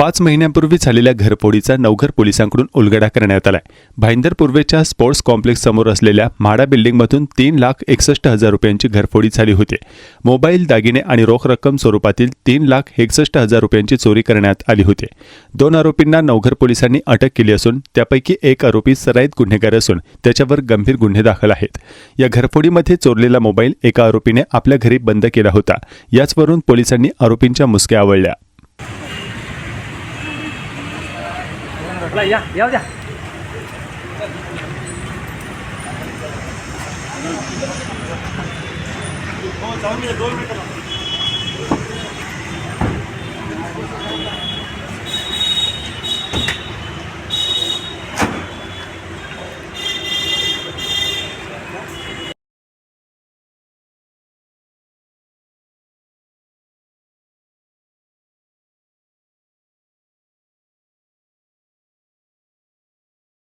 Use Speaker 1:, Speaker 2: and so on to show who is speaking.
Speaker 1: पाच महिन्यांपूर्वी झालेल्या घरफोडीचा नवघर पोलिसांकडून उलगडा करण्यात आलाय. भाईंदर पूर्वेच्या स्पोर्ट्स कॉम्प्लेक्स समोर असलेल्या म्हाडा बिल्डिंगमधून तीन लाख एकसष्ट हजार रुपयांची घरफोडी झाली होती. मोबाईल दागिने आणि रोख रक्कम स्वरूपातील तीन लाख एकसष्ट हजार रुपयांची चोरी करण्यात आली होती. दोन आरोपींना नवघर पोलिसांनी अटक केली असून त्यापैकी एक आरोपी सराईत गुन्हेगार असून त्याच्यावर गंभीर गुन्हे दाखल आहेत. या घरफोडीमध्ये चोरलेला मोबाईल एका आरोपीने आपल्या घरी बंद केला होता. याचवरून पोलिसांनी आरोपींच्या मुसक्या आवळल्या.
Speaker 2: म्हटलं या या द्या